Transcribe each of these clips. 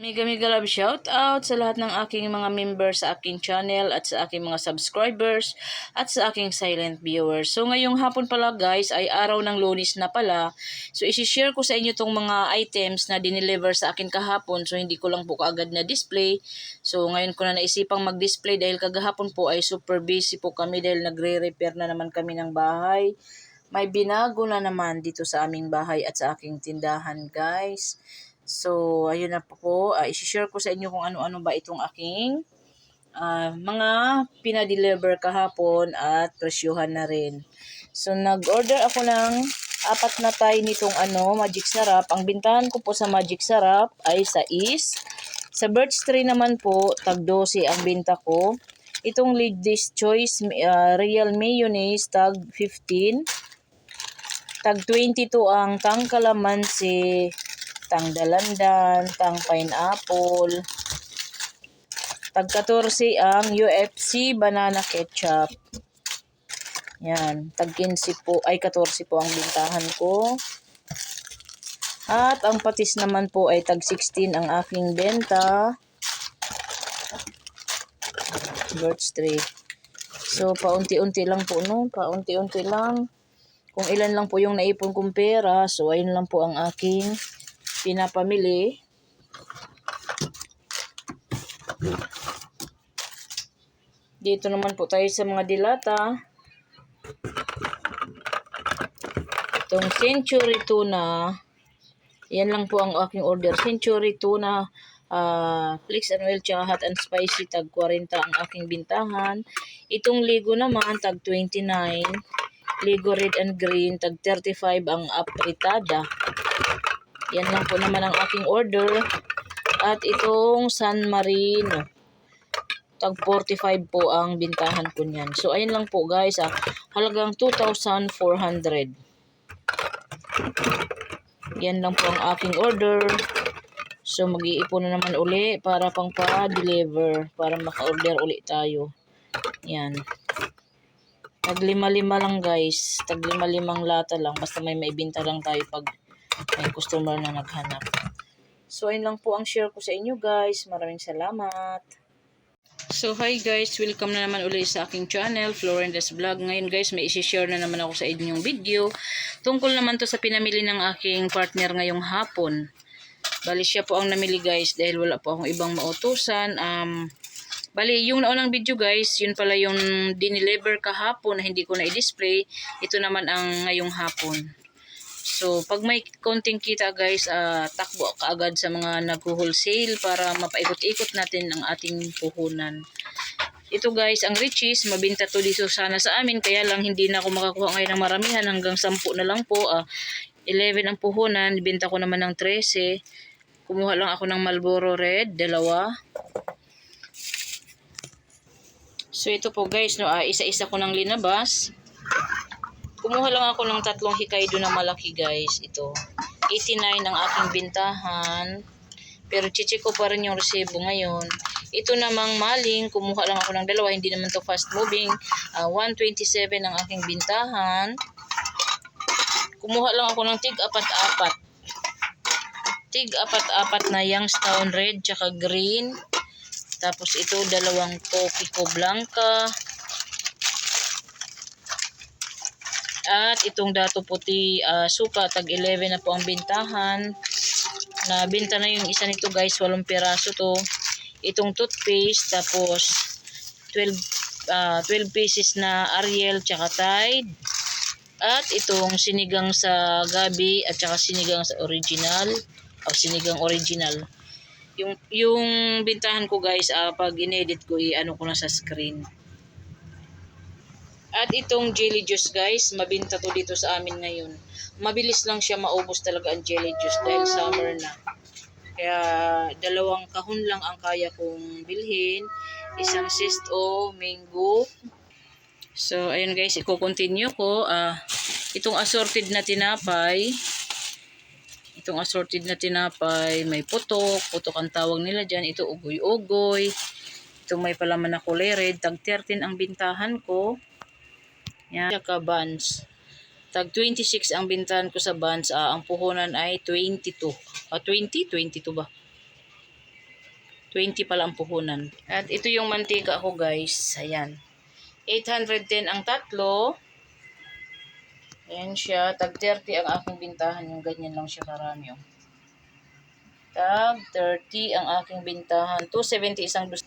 Mega mega love shout out sa lahat ng aking mga members sa aking channel at sa aking mga subscribers at sa aking silent viewers. So ngayong hapon pala guys ay araw ng lunis na pala. So isi-share ko sa inyo tong mga items na dineliver sa akin kahapon. So hindi ko lang po kaagad na display. So ngayon ko na naisipang mag-display dahil kagahapon po ay super busy po kami dahil nagre-repair na naman kami ng bahay. May binago na naman dito sa aming bahay at sa aking tindahan guys. So, ayun na po po. Uh, isi-share ko sa inyo kung ano-ano ba itong aking uh, mga pinadeliver kahapon at presyuhan na rin. So, nag-order ako ng apat na tay nitong ano, Magic Sarap. Ang bintahan ko po sa Magic Sarap ay sa is. Sa Birch Tree naman po, tag 12 ang binta ko. Itong Ladies Choice uh, Real Mayonnaise, tag 15. Tag 22 ang tang kalamansi, tang dalandan, tang pineapple. Tag 14 ang UFC banana ketchup. Yan, tag 15 po, ay 14 po ang bintahan ko. At ang patis naman po ay tag 16 ang aking benta. Birch tree. So, paunti-unti lang po, no? Paunti-unti lang. Kung ilan lang po yung naipon kong pera, so ayun lang po ang aking pinapamili. Dito naman po tayo sa mga dilata. Itong Century Tuna. Yan lang po ang aking order. Century Tuna, uh, Flix and Oil, tsaka Hot and Spicy, tag 40 ang aking bintahan. Itong Ligo naman, tag 29. Ligo Red and Green, tag 35 ang apritada. Yan lang po naman ang aking order. At itong San Marino. Tag 45 po ang bintahan ko niyan. So, ayun lang po guys. Ah. Halagang 2,400. Yan lang po ang aking order. So, mag-iipon na naman uli para pang pa-deliver. Para maka-order uli tayo. Yan. Tag lima-lima lang guys. Tag lima-limang lata lang. Basta may maibinta lang tayo pag may customer na naghanap. So, ayun lang po ang share ko sa inyo guys. Maraming salamat. So, hi guys. Welcome na naman ulit sa aking channel, Florenda's Vlog. Ngayon guys, may isi-share na naman ako sa inyong video. Tungkol naman to sa pinamili ng aking partner ngayong hapon. Bali siya po ang namili guys dahil wala po akong ibang mautusan. Um, bali, yung naunang video guys, yun pala yung dineliver kahapon na hindi ko na i-display. Ito naman ang ngayong hapon. So, pag may konting kita guys, uh, takbo ka agad sa mga nag-wholesale para mapaikot-ikot natin ang ating puhunan. Ito guys, ang riches, mabinta to dito sana sa amin, kaya lang hindi na ako makakuha ngayon ng maramihan, hanggang 10 na lang po. Uh, 11 ang puhunan, binta ko naman ng 13. Kumuha lang ako ng Marlboro Red, dalawa. So ito po guys, no, uh, isa-isa ko nang linabas. Kumuha lang ako ng tatlong hikaydo na malaki guys. Ito. 89 ang aking bintahan. Pero chichi ko pa rin yung resibo ngayon. Ito namang maling. Kumuha lang ako ng dalawa. Hindi naman to fast moving. Uh, 127 ang aking bintahan. Kumuha lang ako ng tig apat-apat. Tig apat-apat na Youngstown Red tsaka green. Tapos ito dalawang Copico Blanca. At itong dato puti uh, suka, tag 11 na po ang bintahan. Na binta na yung isa nito guys, walong piraso to. Itong toothpaste, tapos 12, uh, 12 pieces na Ariel tsaka Tide. At itong sinigang sa gabi at tsaka sinigang sa original. O sinigang original. Yung, yung bintahan ko guys, uh, pag inedit ko, i-ano ko na sa screen. At itong jelly juice guys, mabinta to dito sa amin ngayon. Mabilis lang siya maubos talaga ang jelly juice dahil summer na. Kaya dalawang kahon lang ang kaya kong bilhin. Isang cyst o mango. So ayun guys, i-continue ko. Uh, itong assorted na tinapay. Itong assorted na tinapay, may putok. Putok ang tawag nila dyan. Ito ugoy-ugoy. Itong may palaman na kulay red. Tag 13 ang bintahan ko. Yan. Tsaka buns. Tag 26 ang bintahan ko sa buns. Uh, ang puhunan ay 22. Uh, 20? 22 ba? 20 pala ang puhunan. At ito yung mantika ko guys. Ayan. 810 ang tatlo. Ayan siya. Tag 30 ang aking bintahan. Yung ganyan lang siya karami. Oh. Tag 30 ang aking bintahan. 270 isang dus.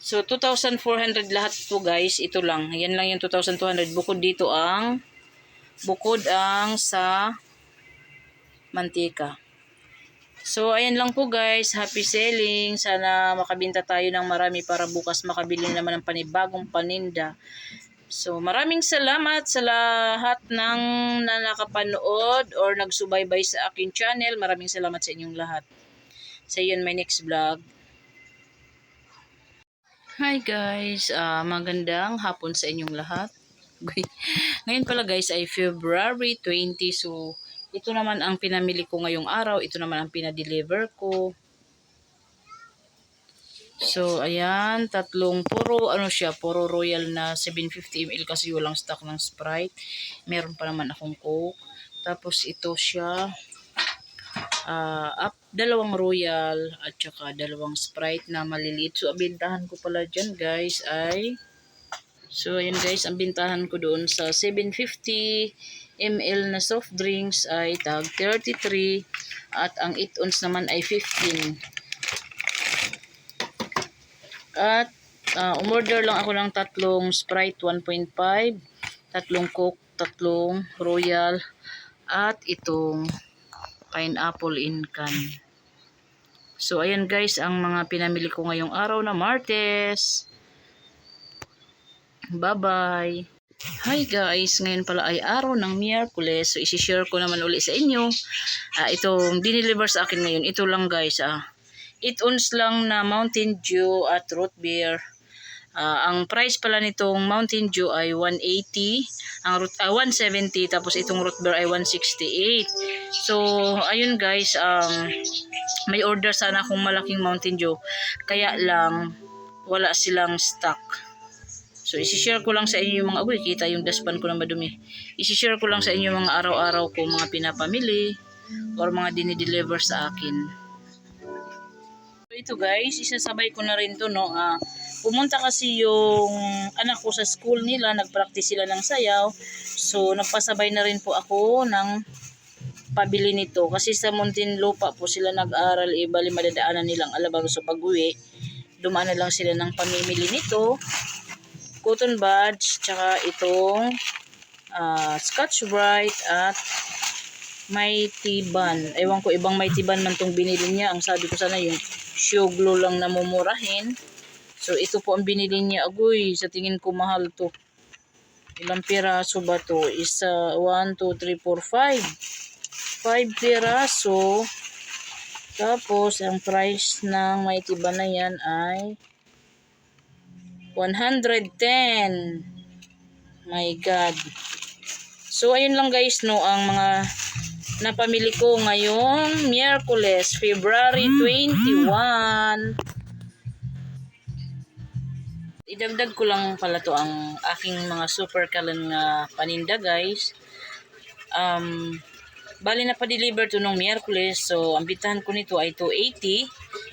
So, 2,400 lahat to guys. Ito lang. Yan lang yung 2,200. Bukod dito ang bukod ang sa mantika. So, ayan lang po guys. Happy selling. Sana makabinta tayo ng marami para bukas makabili naman ng panibagong paninda. So, maraming salamat sa lahat ng na or nagsubaybay sa akin channel. Maraming salamat sa inyong lahat. See you in my next vlog. Hi guys, Ah, magandang hapon sa inyong lahat. Ngayon pala guys ay February 20 so ito naman ang pinamili ko ngayong araw, ito naman ang pinadeliver ko. So ayan, tatlong puro ano siya, puro royal na 750 ml kasi walang stock ng Sprite. Meron pa naman akong Coke. Tapos ito siya ah up, dalawang royal at saka dalawang sprite na maliliit. So, ang ko pala dyan guys ay So, ayun guys, ang bintahan ko doon sa 750 ml na soft drinks ay tag 33 at ang 8 ounce naman ay 15. At ah, umorder lang ako ng tatlong Sprite 1.5, tatlong Coke, tatlong Royal, at itong pineapple in can. So, ayan guys, ang mga pinamili ko ngayong araw na Martes. Bye-bye! Hi guys! Ngayon pala ay araw ng Miyerkules. So, isi-share ko naman uli sa inyo. Ah, itong dineliver sa akin ngayon. Ito lang guys. Ah. 8 ounce lang na Mountain Dew at root beer. Ah, ang price pala nitong Mountain Dew ay 180, ang root, ah, 170 tapos itong root beer ay 168. So, ayun guys, um, may order sana akong malaking Mountain Dew. Kaya lang wala silang stock. So, isi-share ko lang sa inyo yung mga, uy, kita yung daspan ko na madumi. Isi-share ko lang sa inyo mga araw-araw ko mga pinapamili or mga dinideliver sa akin. Ito guys, isasabay ko na rin to, no. Ah, pumunta kasi yung anak ko sa school nila, nagpractice sila ng sayaw. So, nagpasabay na rin po ako ng pabili nito. Kasi sa Muntinlupa po sila nag-aral, eh, bali madadaanan nilang alabang. So, pag uwi, dumaan na lang sila ng pamimili nito. Cotton buds, tsaka itong ah, Scotch Brite at Mighty Bun. Ewan ko, ibang Mighty Bun man tong binili niya. Ang sabi ko sana yung glue lang na mumurahin. So, ito po ang binili niya. Agoy, sa tingin ko mahal to. Ilang piraso ba to? Isa, 1, 2, 3, 4, 5. 5 piraso. Tapos, ang price ng Bun na yan ay 110. My God. So, ayun lang guys, no, ang mga napamili ko ngayong Miyerkules, February 21. Idagdag ko lang pala to ang aking mga super kalan nga paninda guys. Um, bali na pa-deliver to nung Miyerkules. So, ang bitahan ko nito ay 280.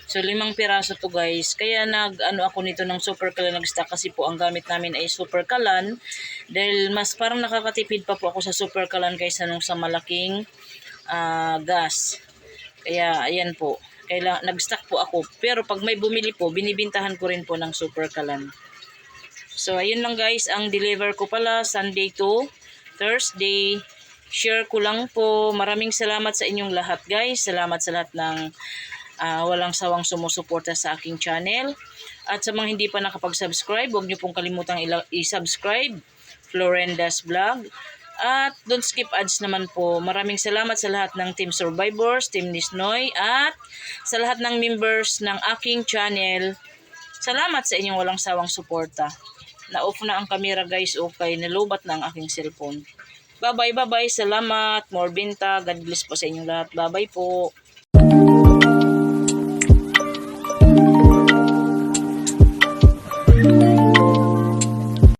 So, limang piraso to guys. Kaya nag, ano ako nito ng super kalan nag-stock kasi po ang gamit namin ay super kalan. Dahil mas parang nakakatipid pa po ako sa super kalan kaysa nung sa malaking ah, gas. Kaya, ayan po. Kaila, nag-stock po ako. Pero pag may bumili po, binibintahan ko rin po ng super kalan. So, ayun lang guys. Ang deliver ko pala, Sunday to Thursday. Share ko lang po. Maraming salamat sa inyong lahat guys. Salamat sa lahat ng ah, walang sawang sumusuporta sa aking channel. At sa mga hindi pa nakapag-subscribe, huwag niyo pong kalimutang i-subscribe. Florenda's Vlog. At don't skip ads naman po. Maraming salamat sa lahat ng Team Survivors, Team Nisnoy, at sa lahat ng members ng aking channel. Salamat sa inyong walang sawang suporta. Na-off na ang camera guys, okay. Nalubat na ang aking cellphone. Bye-bye, bye-bye. Salamat. More binta. God bless po sa inyong lahat. Bye-bye po.